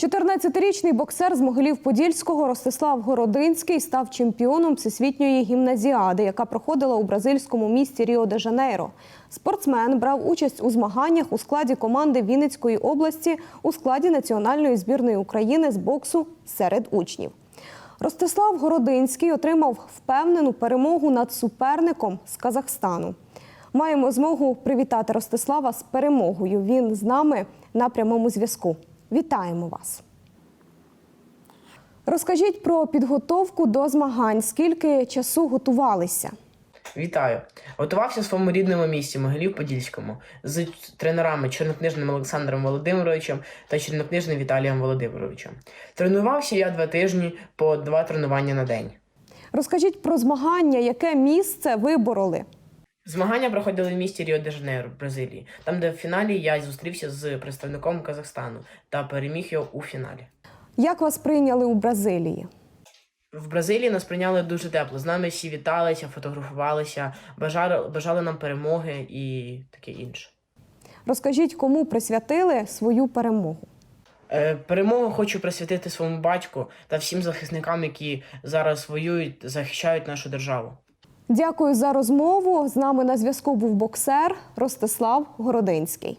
14-річний боксер з Могилів-Подільського Ростислав Городинський став чемпіоном всесвітньої гімназіади, яка проходила у бразильському місті Ріо-де-Жанейро. Спортсмен брав участь у змаганнях у складі команди Вінницької області у складі національної збірної України з боксу серед учнів. Ростислав Городинський отримав впевнену перемогу над суперником з Казахстану. Маємо змогу привітати Ростислава з перемогою. Він з нами на прямому зв'язку. Вітаємо вас. Розкажіть про підготовку до змагань. Скільки часу готувалися? Вітаю! Готувався в своєму рідному місті Могилів-Подільському з тренерами чорнокнижним Олександром Володимировичем та чорнокнижним Віталієм Володимировичем. Тренувався я два тижні по два тренування на день. Розкажіть про змагання, яке місце вибороли. Змагання проходили в місті Ріо-де-Жанейро, Бразилії, там, де в фіналі я зустрівся з представником Казахстану та переміг його у фіналі. Як вас прийняли у Бразилії? В Бразилії нас прийняли дуже тепло. З нами всі віталися, фотографувалися, бажали, бажали нам перемоги і таке інше. Розкажіть, кому присвятили свою перемогу. Е, Перемогу хочу присвятити своєму батьку та всім захисникам, які зараз воюють, захищають нашу державу. Дякую за розмову. З нами на зв'язку був боксер Ростислав Городинський.